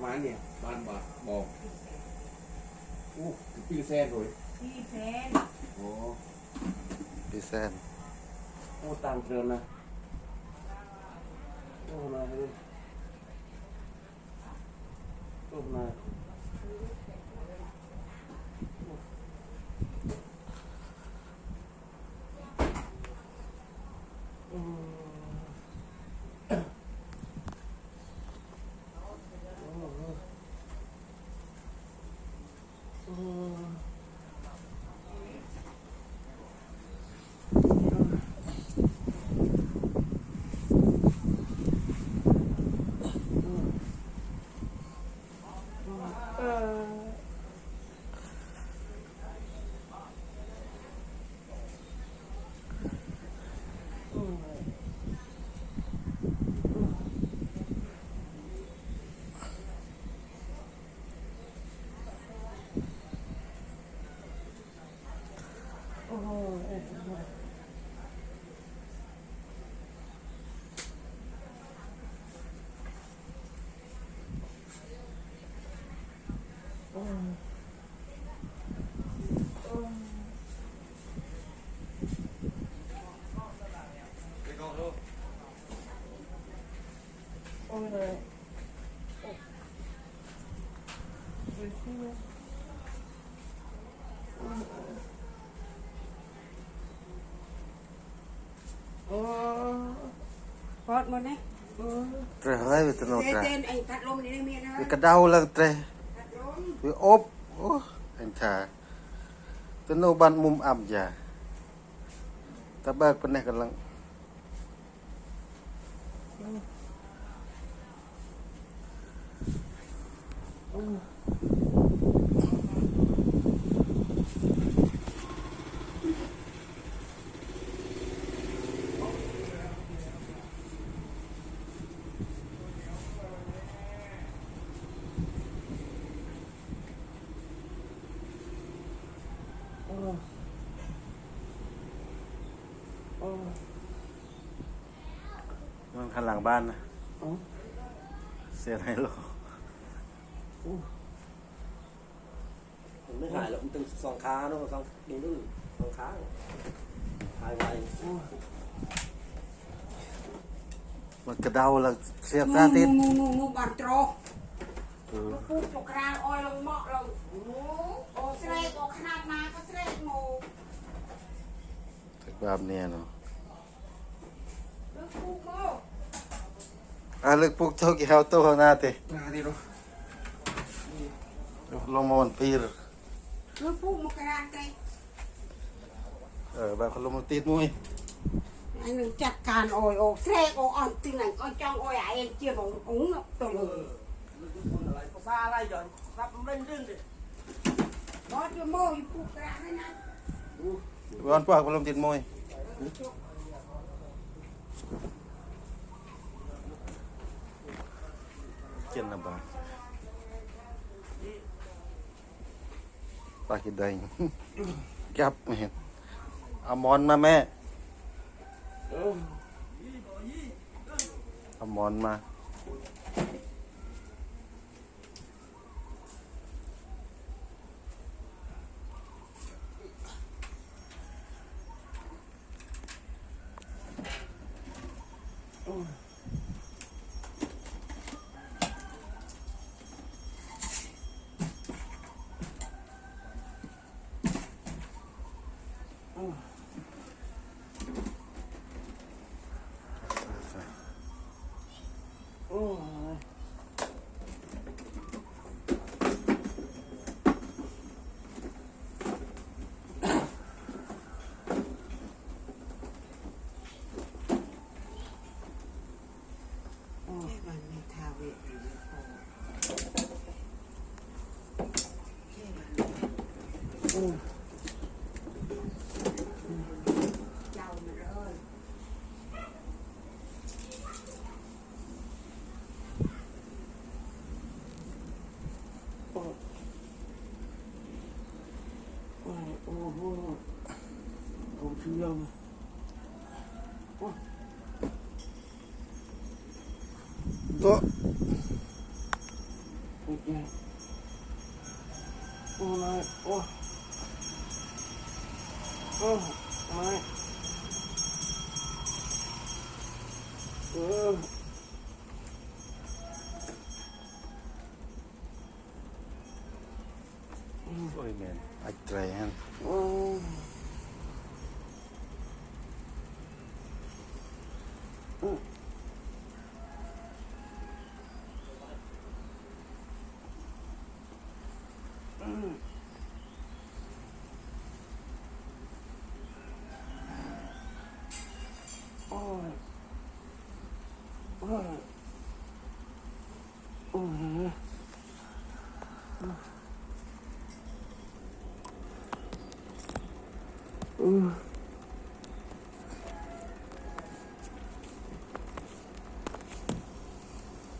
ประมาณเนี่ยบ้านบาทบอกอู้ถึงปีแซนเลยพี่แฟนโอ้พี่แซนโอ้ตังเกินนะโอ้มาเลยโอ้มา โอ้ย គាត់មកនេះត្រេះហើយវាទៅនោះត្រេះទេអីកាត់លំនេះមានហើយវាកដៅឡើងត្រេះវាអប់អូអញថាទៅនោះបានមុំអាប់យ៉ាតើបើកប៉ុណ្ណេះកន្លងអូ มันข้างหลังบ้านนะ โอ้ เสียให้โล มันไม่หายหรอกมันเป็นสองขาเนาะสองนี่นู่นสองขาหายไว มันกระเดาแล้วเสียบ งู ตาติด งูงูงูบานโตร เออ ลูกปุ๊บตกรางอ้อยลงเหมาะลงงูโอ้เสลกโอ้ ขนาดมาก็เสลกงูถึกแบบเนี้ยเนาะลูกปุ๊บงูอะลึกปุกเท่ากี่เฮาโตข้างหน้าติมาดิลูกลงมาวันปีหรอลูกปุ๊บมุกรานเต้เออแบบเขาลงมาติดมุ้ยไอ้หนึ่งจัดการโอ้ยโอ้เสลกโอ้อ่อนติงไหนก็จ้องโอ้ยไอ้เอ็นเจียบองอุ้งตัวเลยอะไรภาษาอะไรหย่อนรับมันเล่นเรื่องดิบอสจะโม่อยู่ปุ๊บกระดานนะวันปากเขาลงติดมุ้ย เกินนะบ้าปากกินได้จับแม่เอามอนมาแม่เอามอนมาใส่ โอ้ย แค่วันไม่ทาเวทหรือพอแค่วัน โอ้ยเจ้ามาเลยโอ้ยโอ้ย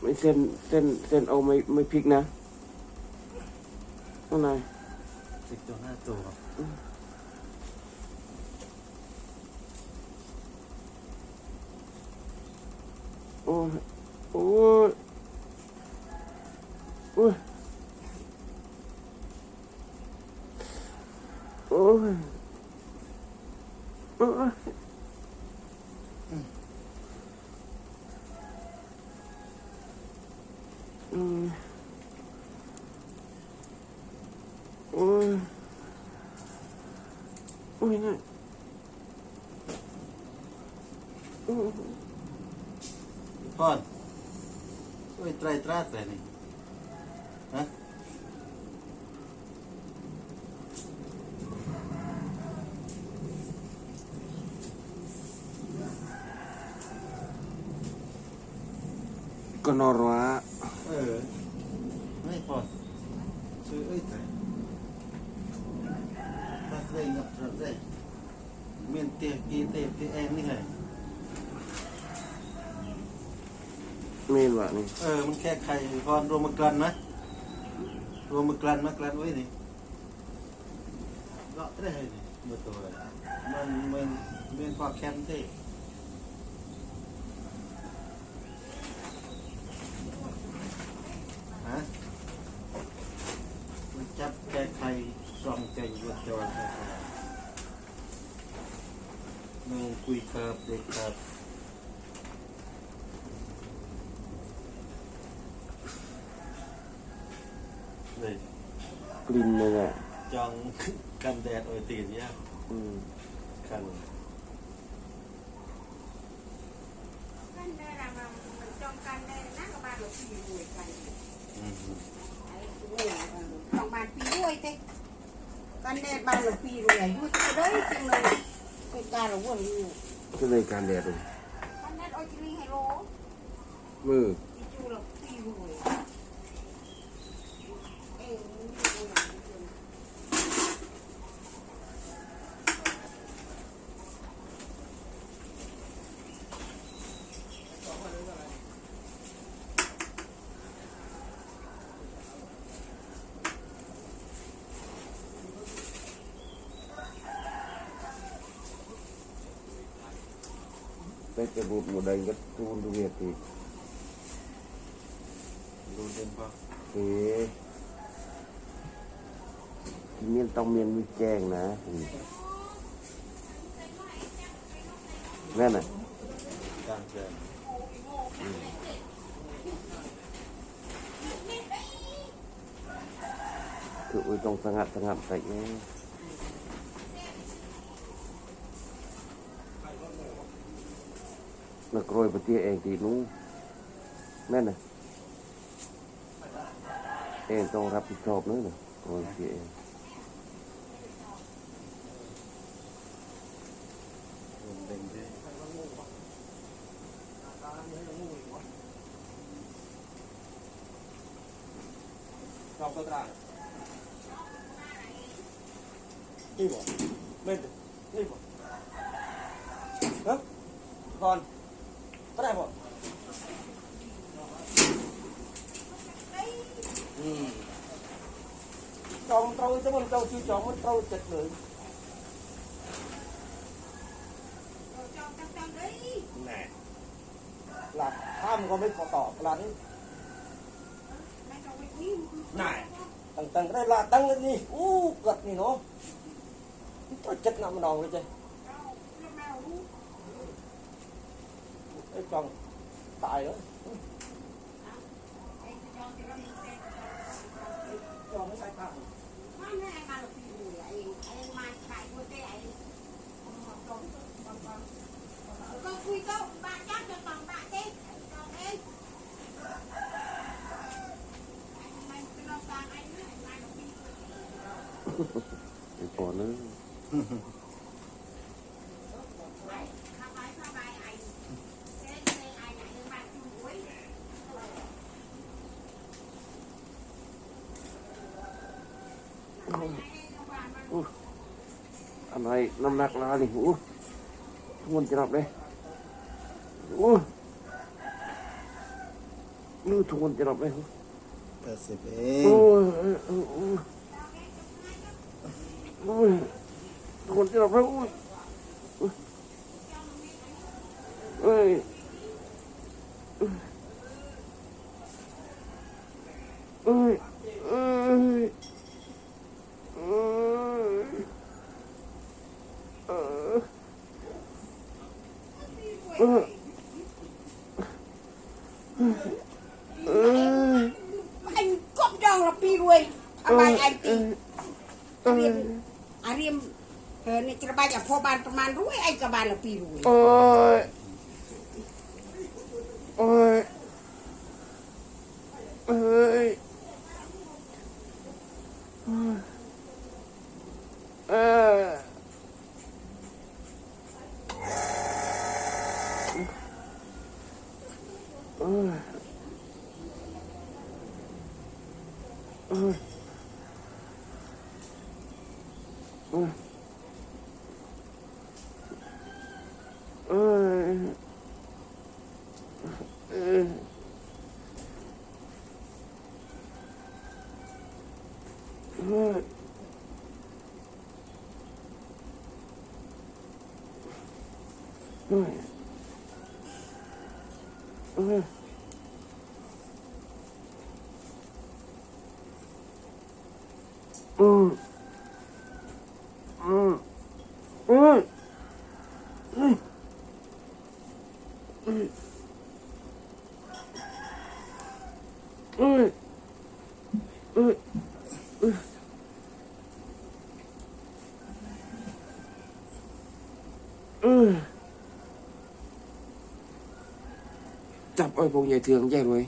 ไม่เส้นเส้นเส้นเอาไม่ไม่พลิกนะข้างในสิบตัวห้าตัว โอ้ยโอ้ ก็นอร์วาออไม่พอซื้อเอ้แต่ตัดได้เมียนเตียกีเตียกีแอนนี่ไงเมนวะนี่เออมันแค่ไข่พอนรวมมากลันนะรวมมากลันมากลันไว้นี่ก็ได้เลยนี่มาตัวมันมันเมนพอแคมเต้ คุยครับเด็กครับเลยกลิ่นเลยอะจังกันแดดโอยตีนเนี้ยอืมกันกันแด้ละมันจองกันได้น่งกับ้านหลาพี่รวยกันจ้องบ้านพี่รวยเต้กันแบานเราพี่รวยอยู่เต้เลยจังเลย เป็นการเราวนอยู่ก็เลยการแดดเลยกันได้อ้อยจิลิงไฮโลมืออีจูเราปีรว tết cái bụt ngồi đây rất tuôn tu việt thì thế miên tông miên mi chèn nè. Ừ. Nghe này. Cựu ừ. trong sang hạt sang hạt sạch ấy. นักรวยปฏิเองทีนู้นแม่นะเองต้องรับผิดชอบนึกนะโอ้ยเองเราก็ตราที่บอก trong trâu chứ con trâu chưa cho con trâu chật rồi จองกันจังเลย nè là tham con mới có tỏ là đấy ไม่ต้องไปวิ่ง này tăng tăng cái đây là tăng lên đi u gật đi nó tôi chết nằm đầu rồi chứ cái con tài đó cho nó sai phạm มาแม่มาละปีรวยไอ้ไอ้มาขายก๋วยเตี๋ยวไอ้ก็คุยก็บ้านจักจะต้องบ้านเจ๊ต้องเองมันเป็นเราตางไอ้เนี่ยมาละปี ไอ้ก่อนนะไอ้ข้าไปข้าไปไอ้เจ๊เจ๊ไอ้ไหนบ้านคุณรวยอะไรน้ำหนักลานี่โอ้ทุกคนจะรับเลยโอ้นี่ทุกคนจะรับเลยแปดสิบเอโอ้งยโอ้ยโอ้ยโอ้ยทุกคนจะรับเลยโอ้ยเอ้ยเอ้ยเอ้ยเอ้ยเออเออเอ้ย anh cọp tròn là pi ruồi à bài anh pi อาเรียมเออในกรยจะบายจากพอบานประมาณรู้ไอ้กระบะลละปีรู้อ้ยเอ้ยเอ้ยเอ้ยเอ้ย เอ้ยเอ้ย เออเฮ้ยเฮ้ยเฮ้ยอืมอืมเฮ้ยเฮ้ย เฮ้ยเอ้ยเอ้ยเอ้ยเอ้ยจับไอ้พวกใหญ่เถืองใหญ่รวย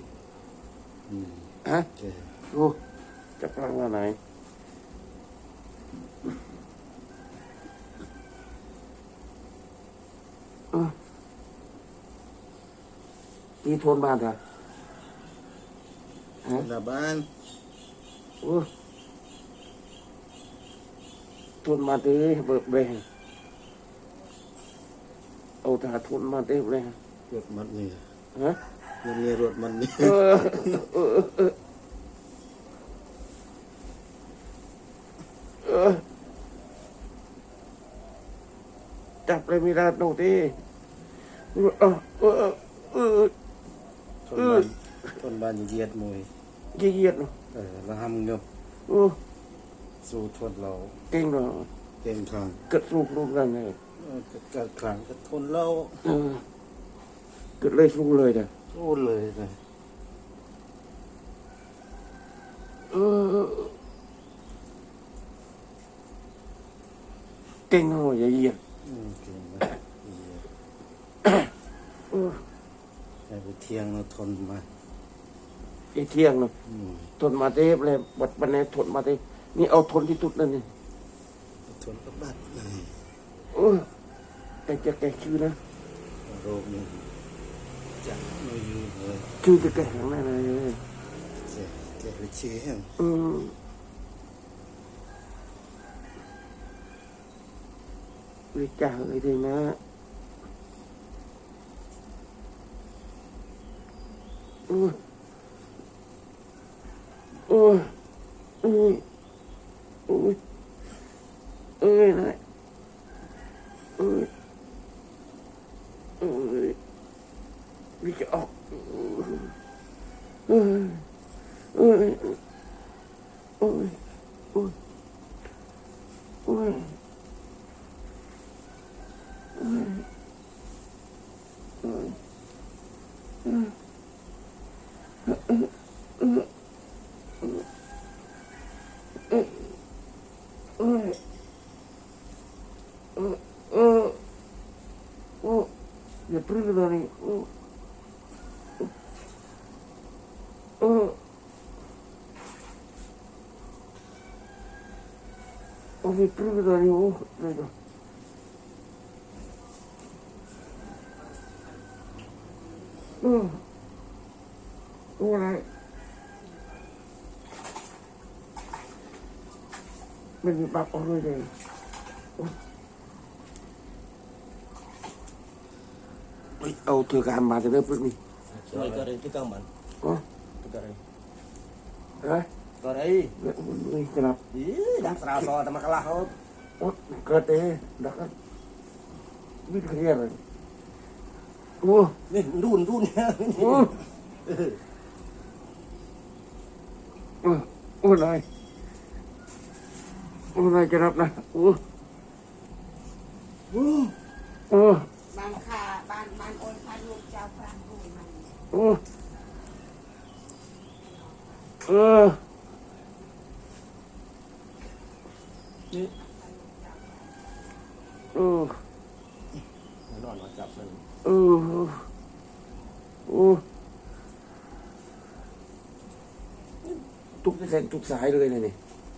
อืม ฮะ โอเค โอ้จับกลางว่าไหนเอ้ย ตีโทนบ้านเถอะฮะหน้าบ้านโอ้ทุนมาเต้เบิกเบงเอาถาทุนมาเต้เลยรถมันนี่ฮะยังมีรถมันนี่เออเออเออเออจับเลยมีราดโนตีเออเออเออเออชนบ้านชน บ้านเหยียดมวยเยียดเนาะเออเราทำเนาะโอ้สู้ทนเราเก่งเนาะเต็มทางเกิดรูปรูปกันเลยเออเกิดครั้งก็ทนเราเออเกิดเลยรู้เลยเด้อโอ้เลยเลยเออเก่งหัวใหญ่เยียดอืมเก่งนะเหยียดเออให้ไปเที่ยงเราทนมา ไอ้เที่ยงเนาะอืมทนมาเทปเลยบัดบันนี้ทนมาเทปนี่เอาทนที่สุดนั่นนี่ทนกับบัดเลยเออแต่จะแก่ชื่อนะโรคนี้จะไม่อยู่เลยชื่อจะแก่ข้างหน้าเลยเจ๊แกไปเชี่ยงอืมวิจารณ์เลยดีนะโอ้ยโอ้ยโอ้ยโอ้ยโอ้ยนะโอ้ยโอ้ย วิจะอ Ouvi primido nenhum. Legal. Hum. Ura. Mình bạc ở nơi đây. Ôi, ô thừa cả mà thì đâu biết mình. Rồi, cái này cái cơm mình. Có. Cái này. Đấy. Cái đây. đi cái nào. Ih, dah serasa sama kalah. Oh. Ôi, cơ tế, đã có. Biết cái gì rồi. Ủa, Nih, run run ya. ủa. Ủa, ủa này. Ủa này cho nắp này. Ủa, ủa, บ้านค่าบ้านบ้านโอนค่าลูกเจ้าพระลูกมัน ủa. Ờ. Nih. Ừ, Nó nó chập lên. ừ, ừ. Túc cái sen túc sái rồi này này.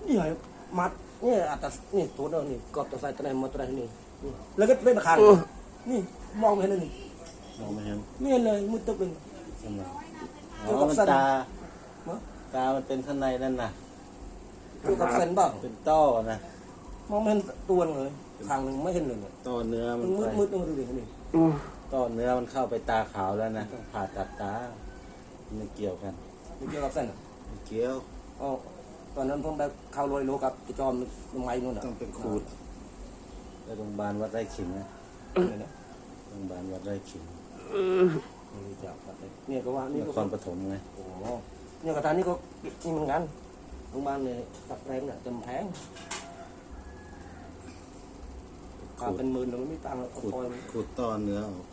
Iya, mat. Ni atas ni turun ni. Kop tu saya tenai motor ni. Ni. Legat ไปมาข้าง Ừ. นี่มองไม่เห็นเลยนี่มองไม่เห็นไม่เห็นเลยมืดตึ๊บเลยใช่ไหมเกี่อ๋ยวอกับมันสันตาฮะตามันเป็นข้างในนั่นน่ะเกี่ยวกับเส้นบ้างเป็นต้อนะ มองไม่เห็นตัวเลยข้างหนึ่งไม่เห็นเลยเนี่ยต้อเนื้อมันมืดไปมืดมืดดูดินี่ Ừ. ต้อเนื้อมันเข้าไปตาขาวแล้วนะต้องผ่าตัดตาไม่เกี่ยวกันไม่เกี่ยวกับเส้นอะไม่เกี่ยว อ๋อตอนนั้นผมได้เข้าโรยโลกับจอมลงไม้นู่นอะต้องเป็นขูด ไปโรงพยาบาลวัดไร่ขิงนะเนี่ยนะโรงพยาบาลวัดไร่ขิงไม่รู้จักครับเนี่ยก็ว่านี่นก็ครปฐมไงโอ้โหเนี่ยกระทานนี่ก็นี่เหมือนกันโรงพยาบาลเลยตัดแรงเนี่ยเต็มแพง ค่าเป็นหมื่นเลยไม่ตังค์เอาขูดคอยขูดต้อเนื้อออก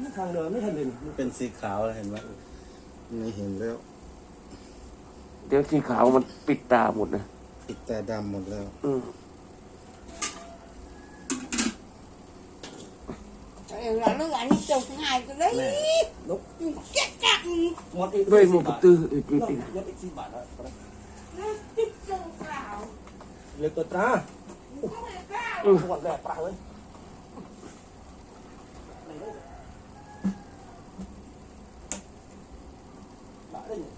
นี่ทางเดินไม่เห็นเลยมันเป็นสีขาวเห็นไหมไม่เห็นแล้วเดี๋ยวสีขาวมันปิดตาหมดนะปิดตาดำหมดแล้วอืมเออเราเลือกอันนี้จงง่ายก็เลยลุกเจ๊จักหมดอีกด้วยหมันตื้ออีกนินิดดยศอีกสี่บาทแล้วติดจงกล่าวเหลือตัวตราก็ไม่กล้า หมดแล้วปลาเลยบาทได้ยัง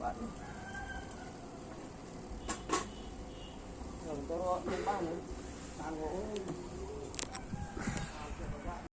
บาทเราก็รอในบ้านเลยตามโอ้ย